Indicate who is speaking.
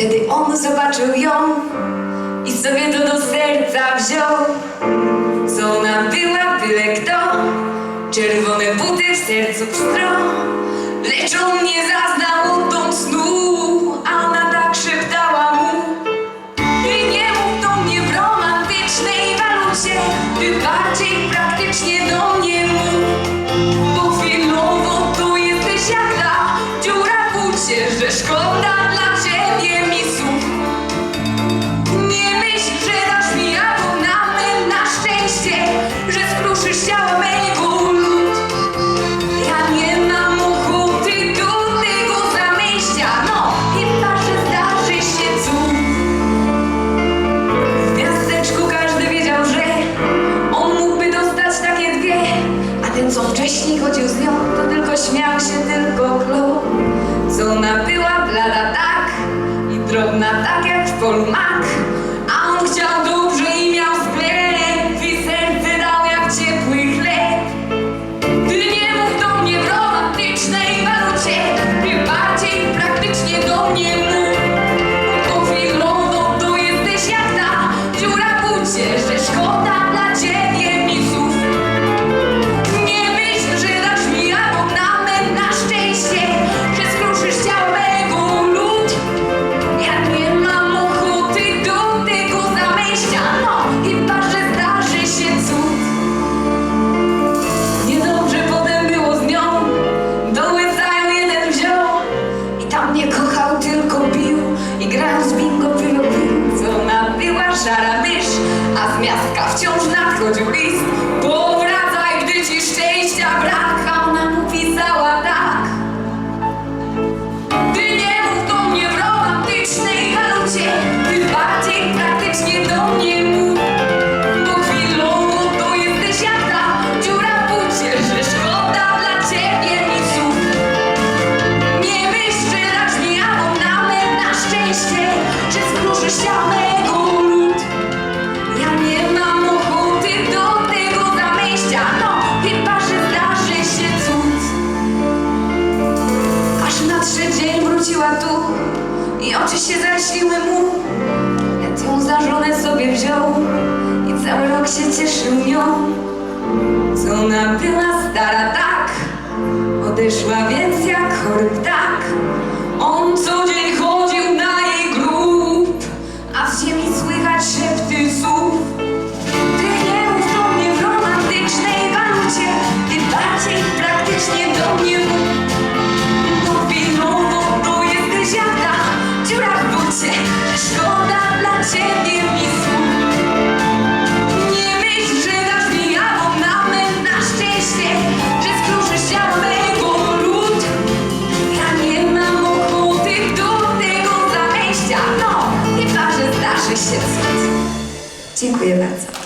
Speaker 1: Wtedy on zobaczył ją i sobie to do serca wziął. Co ona była, byle kto, czerwone buty w sercu pstro. Lecz on nie zaznał odtąd snu, a ona tak szeptała mu. i nie mów do mnie w romantycznej walucie, ty bardziej co wcześniej chodził z nią, to tylko śmiał się, tylko klął. Co ona była blada tak i drobna tak jak w polu mak. przychodził list, powracaj, gdy ci szczyt. Oczy się zaśniły mu, więc ją za żonę sobie wziął i cały rok się cieszył nią. Co ona była stara tak, odeszła więc jak chory tak. Dziękuję bardzo.